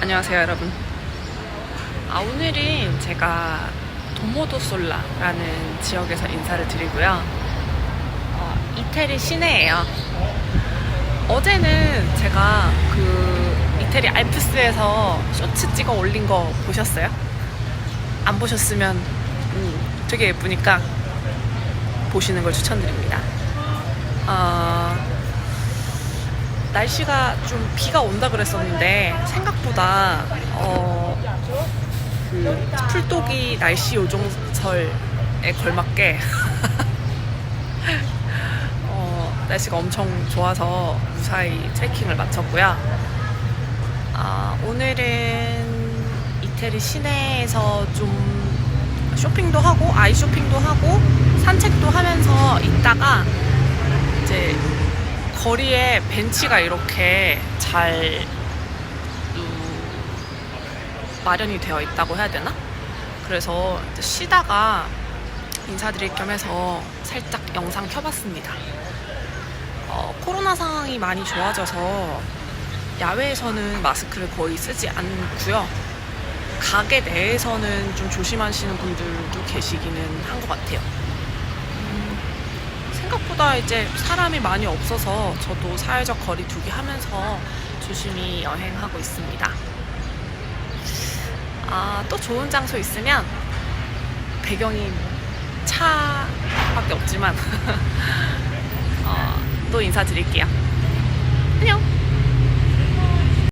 안녕하세요 여러분. 아, 오늘은 제가 도모도솔라라는 지역에서 인사를 드리고요. 어, 이태리 시내예요. 어제는 제가 그 이태리 알프스에서 쇼츠 찍어 올린 거 보셨어요? 안 보셨으면 음, 되게 예쁘니까 보시는 걸 추천드립니다. 어, 날씨가 좀 비가 온다 그랬었는데 생각보다 어, 그 풀독이 날씨 요정설에 걸맞게 어, 날씨가 엄청 좋아서 무사히 트레킹을 마쳤고요. 아, 오늘은 이태리 시내에서 좀 쇼핑도 하고 아이 쇼핑도 하고 산책도 하면서 있다가 거리에 벤치가 이렇게 잘 음, 마련이 되어 있다고 해야 되나? 그래서 쉬다가 인사드릴 겸 해서 살짝 영상 켜봤습니다. 어, 코로나 상황이 많이 좋아져서 야외에서는 마스크를 거의 쓰지 않고요. 가게 내에서는 좀 조심하시는 분들도 계시기는 한 것 같아요. 생각보다 이제 사람이 많이 없어서 저도 사회적 거리 두기 하면서 조심히 여행하고 있습니다. 아, 또 좋은 장소 있으면 배경이 차밖에 없지만 어, 또 인사드릴게요. 안녕!